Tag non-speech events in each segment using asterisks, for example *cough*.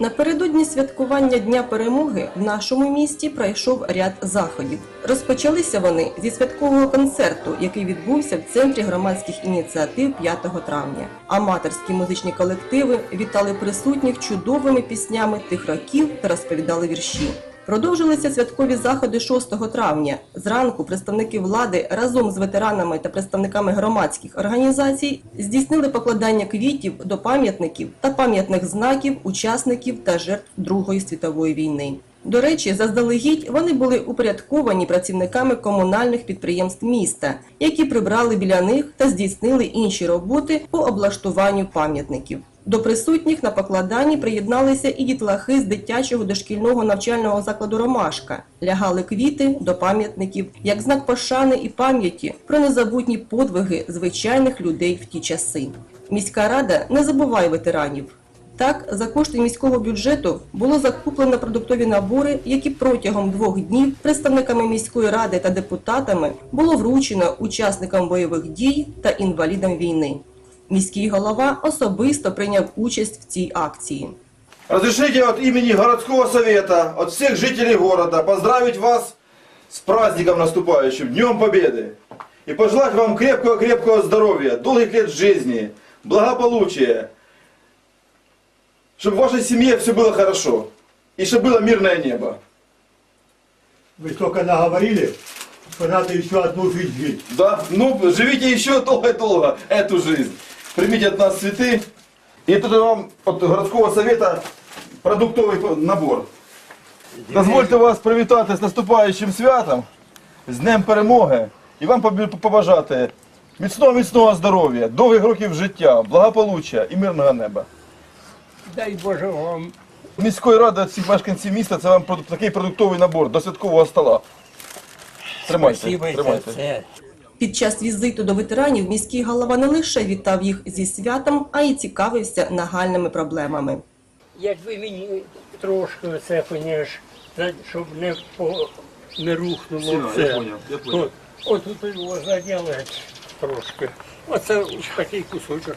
Напередодні святкування Дня перемоги в нашому місті пройшов ряд заходів. Розпочалися вони зі святкового концерту, який відбувся в центрі громадських ініціатив 5 травня. Аматорські музичні колективи вітали присутніх чудовими піснями тих років та розповідали вірші. Продовжилися святкові заходи 6 травня. Зранку представники влади разом з ветеранами та представниками громадських організацій здійснили покладання квітів до пам'ятників та пам'ятних знаків учасників та жертв Другої світової війни. До речі, заздалегідь вони були упорядковані працівниками комунальних підприємств міста, які прибрали біля них та здійснили інші роботи по облаштуванню пам'ятників. До присутніх на покладанні приєдналися і дітлахи з дитячого дошкільного навчального закладу Ромашка. Лягали квіти до пам'ятників як знак пошани і пам'яті про незабутні подвиги звичайних людей в ті часи. Міська рада не забуває ветеранів. Так, за кошти міського бюджету було закуплено продуктові набори, які протягом двох днів представниками міської ради та депутатами було вручено учасникам бойових дій та інвалідам війни. Міський голова особисто прийняв участь в цій акції. Разрешите от имени городского совета, от всех жителей города поздравить вас с праздником наступающим, Днем Победы. И пожелать вам крепкого-крепкого здоровья, долгих лет жизни, благополучия. Чтобы в вашей семье все было хорошо. И чтобы было мирное небо. Вы столько наговорили, что надо еще одну жизнь жить. Да, ну живите еще долго-долго эту жизнь. Примите от нас цветы. И тут вам от городского совета продуктовый набор. Дозвольте вас привітати з наступаючим святом, з Днем Перемоги і вам побажати міцного міцного здоров'я, довгих років життя, благополуччя і мирного неба. Дай Боже вам. Міської ради від всіх мешканців міста це вам такий продуктовий набор до святкового стола. Тримайте, Спасибо тримайте. Це. Під час візиту до ветеранів міський голова не лише вітав їх зі святом, а й цікавився нагальними проблемами. Якби мені трошки це, поняєш, щоб не по не рухнуло все. я поняв, я поняв. От, от тут його заділити трошки. Оце такий кусочок.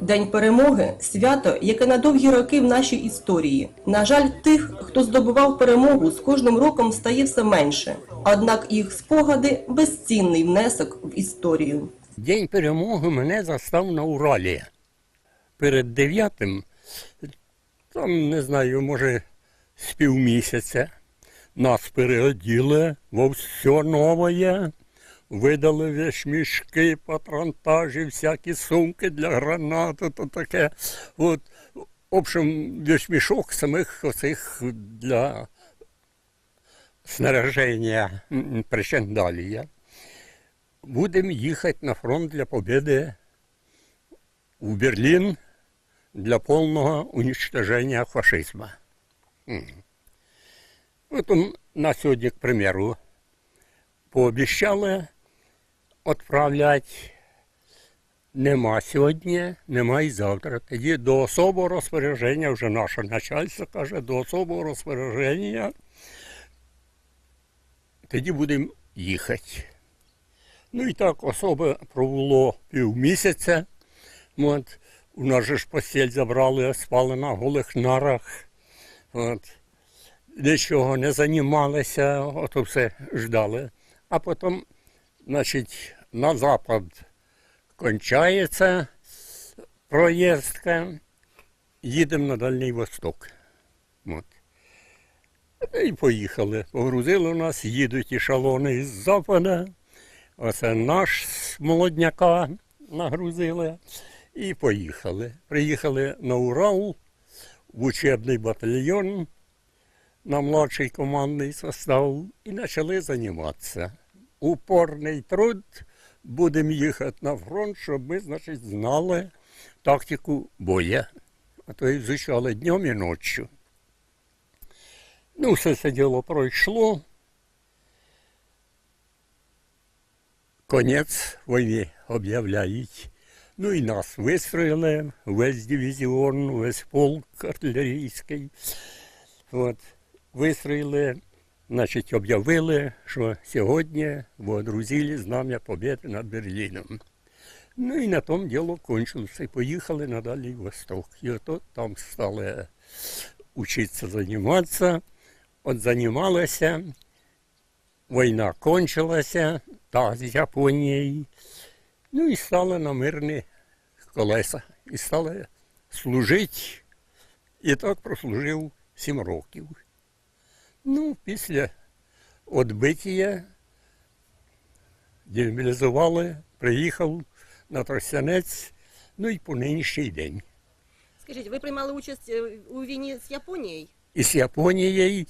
День перемоги свято, яке на довгі роки в нашій історії. На жаль, тих, хто здобував перемогу, з кожним роком стає все менше. Однак їх спогади безцінний внесок в історію. День перемоги мене застав на Уралі. Перед дев'ятим, там, не знаю, може, з півмісяця. Нас переоділи во все нове. Видали вещмішки, патронтажі, всякі сумки для гранат, то таке. От, в общем, вещмішок самих оцих для снаряження причандалія. Будемо їхати на фронт для победи в Берлін для повного уничтоження фашизму. От на сьогодні, к примеру, пообіцяли відправляти нема сьогодні, нема і завтра. Тоді до особого розпорядження, вже наше начальство каже, до особого розпорядження, тоді будемо їхати. Ну і так особи провело півмісяця. От, у нас же ж постіль забрали, спали на голих нарах. От. Нічого не займалися, ото все ждали. А потім, значить, на запад кончається проїздка, їдемо на Дальній Восток. От. І поїхали. Погрузили у нас, їдуть і шалони із запада. Оце наш молодняка нагрузили і поїхали. Приїхали на Урал в учебний батальйон на младший командний состав і почали займатися. Упорний труд, будемо їхати на фронт, щоб ми, значить, знали тактику боя. А то і звучали днем і ночі. Ну, все це діло пройшло. Конець війни об'являють. Ну і нас вистроїли, весь дивізіон, весь полк артилерійський. От, вистроїли, значить, об'явили, що сьогодні водрузили знам'я Побєди над Берліном. Ну і на тому діло кончилося. І поїхали на Дальній Восток. І ото там стали учиться займатися. От займалися, війна кончилася, та з Японією. Ну і стали на мирні колеса. І стали служити. І так прослужив сім років. Ну, після відбиття демобілізували, приїхав на Тростянець, ну і по нинішній день. Скажіть, ви приймали участь е, у війні з Японією? І з Японією,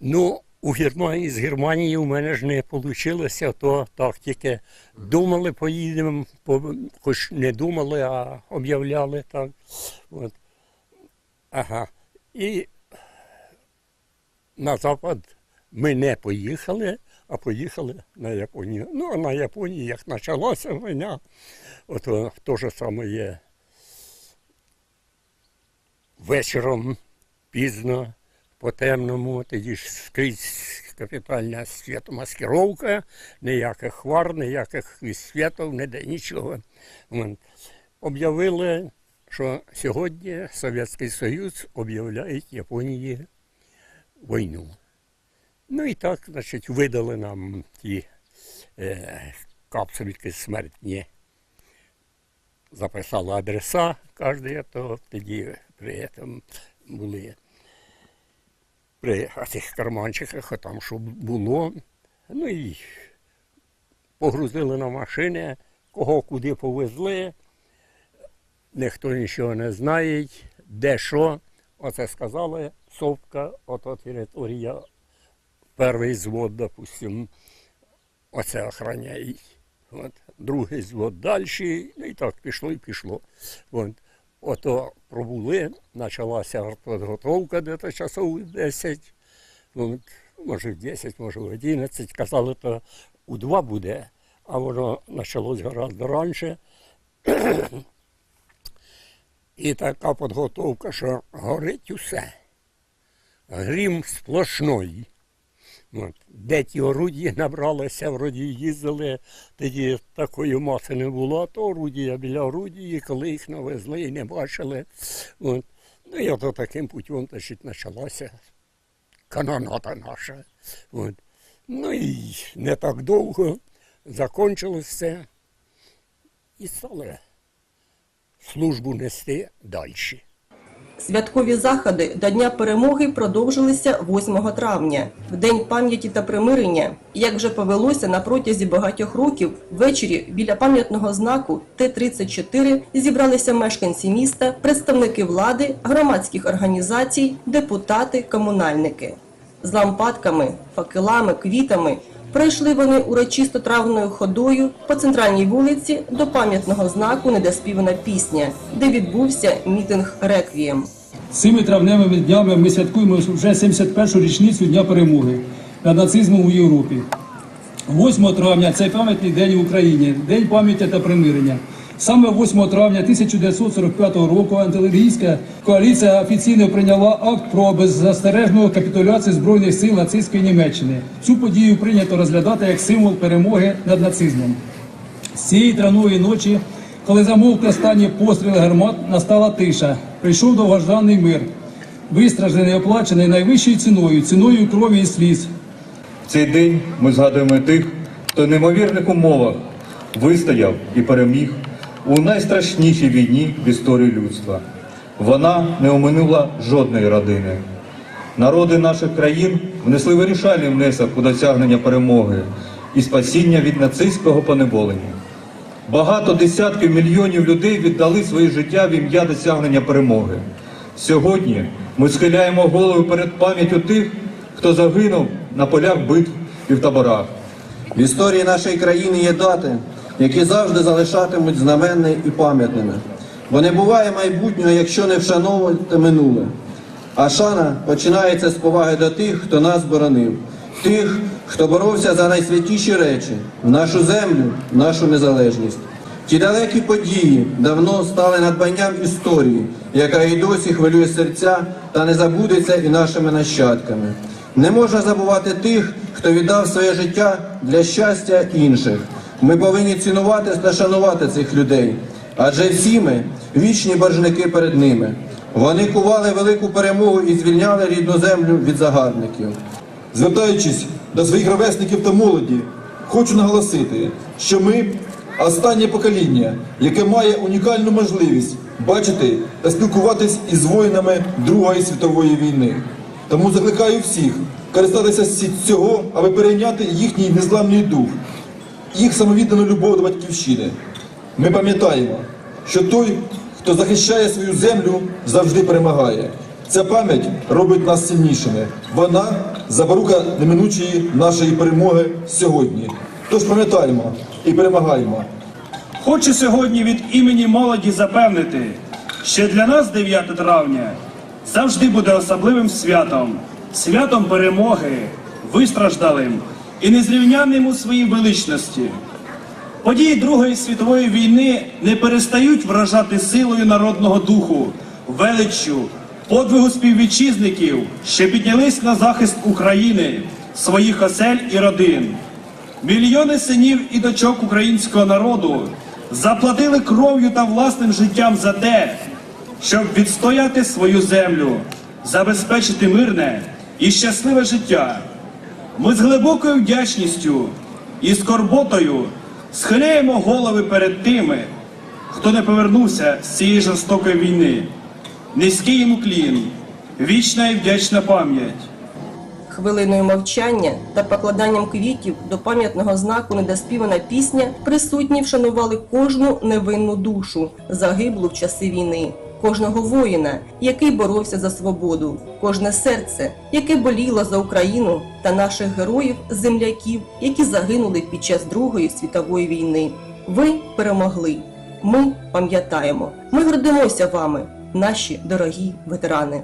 ну, у Германії, з Германії у мене ж не вийшло, то так тільки думали, поїдемо, по, хоч не думали, а об'являли так. От. Ага. І на Запад ми не поїхали, а поїхали на Японію. Ну, а на Японії, як почалася війна, от то же саме є вечором пізно, по темному, тоді ж скрізь капітальна світомаскировка, ніяких хвар, ніяких світів, ніде нічого. Об'явили, що сьогодні Совєтський Союз об'являє Японії війну. Ну і так, значить, видали нам ті е, капсульки смертні. Записали адреса кожен, то тоді при цьому були при цих карманчиках, а там що було. Ну і погрузили на машини, кого куди повезли. Ніхто нічого не знає, де що. Оце сказали, Совка, ото територія, перший звод, допустим, оце охороняє. От, другий звод далі, ну і так пішло і пішло. От. Ото пробули, почалася підготовка десь часов 10, от, може в 10, може в 11. Казали, то у 2 буде, а воно почалось гораздо раніше. *clears throat* І така підготовка, що горить усе. Грім сплошний. От. Де ті орудії набралися, вроді їздили, тоді такої маси не було, то орудія біля орудії, коли їх навезли і не бачили. От. Ну і ото таким путем почалася каноната наша. От. Ну і не так довго закончилось все. І стали службу нести далі. Святкові заходи до Дня перемоги продовжилися 8 травня, в день пам'яті та примирення. Як вже повелося на протязі багатьох років, ввечері біля пам'ятного знаку Т-34 зібралися мешканці міста, представники влади, громадських організацій, депутати, комунальники. З лампадками, факелами, квітами пройшли вони урочисто травною ходою по центральній вулиці до пам'ятного знаку Недоспівана пісня, де відбувся мітинг реквієм. Цими травневими днями ми святкуємо вже 71-ю річницю Дня перемоги над нацизмом у Європі. 8 травня це пам'ятний день в Україні, День пам'яті та примирення. Саме 8 травня 1945 року антилегійська коаліція офіційно прийняла акт про беззастережну капітуляцію збройних сил нацистської Німеччини. Цю подію прийнято розглядати як символ перемоги над нацизмом. З цієї травної ночі, коли замовкли останні постріли гармат, настала тиша. Прийшов довгожданий мир, вистражений, оплачений найвищою ціною, ціною крові і сліз. В цей день ми згадуємо тих, хто в неймовірних умовах вистояв і переміг у найстрашнішій війні в історії людства. Вона не оминула жодної родини. Народи наших країн внесли вирішальний внесок у досягнення перемоги і спасіння від нацистського поневолення. Багато десятків мільйонів людей віддали своє життя в ім'я досягнення перемоги. Сьогодні ми схиляємо голови перед пам'яттю тих, хто загинув на полях битв і в таборах. В історії нашої країни є дати, які завжди залишатимуть знаменні і пам'ятними. Бо не буває майбутнього, якщо не вшановувати минуле. А шана починається з поваги до тих, хто нас боронив, тих, хто боровся за найсвятіші речі, нашу землю, нашу незалежність. Ті далекі події давно стали надбанням історії, яка і досі хвилює серця та не забудеться і нашими нащадками. Не можна забувати тих, хто віддав своє життя для щастя інших. Ми повинні цінувати та шанувати цих людей, адже всі ми вічні боржники перед ними. Вони кували велику перемогу і звільняли рідну землю від загарбників. Звертаючись до своїх ровесників та молоді, хочу наголосити, що ми останнє покоління, яке має унікальну можливість бачити та спілкуватись із воїнами Другої світової війни. Тому закликаю всіх користатися цього, аби перейняти їхній незламний дух, їх самовіддану любов до батьківщини. Ми пам'ятаємо, що той, хто захищає свою землю, завжди перемагає. Ця пам'ять робить нас сильнішими. Вона запорука неминучої нашої перемоги сьогодні. Тож пам'ятаємо і перемагаємо. Хочу сьогодні від імені молоді запевнити, що для нас 9 травня завжди буде особливим святом, святом перемоги, вистраждалим і незрівнянним у своїй величності. Події Другої світової війни не перестають вражати силою народного духу, величчю, подвигу співвітчизників, що піднялись на захист України, своїх осель і родин. Мільйони синів і дочок українського народу заплатили кров'ю та власним життям за те, щоб відстояти свою землю, забезпечити мирне і щасливе життя. Ми з глибокою вдячністю і скорботою схиляємо голови перед тими, хто не повернувся з цієї жорстокої війни. Низький йому клін, вічна і вдячна пам'ять. Хвилиною мовчання та покладанням квітів до пам'ятного знаку недоспівана пісня присутні вшанували кожну невинну душу, загиблу в часи війни, кожного воїна, який боровся за свободу, кожне серце, яке боліло за Україну та наших героїв, земляків, які загинули під час Другої світової війни. Ви перемогли. Ми пам'ятаємо. Ми гордимося вами, наші дорогі ветерани.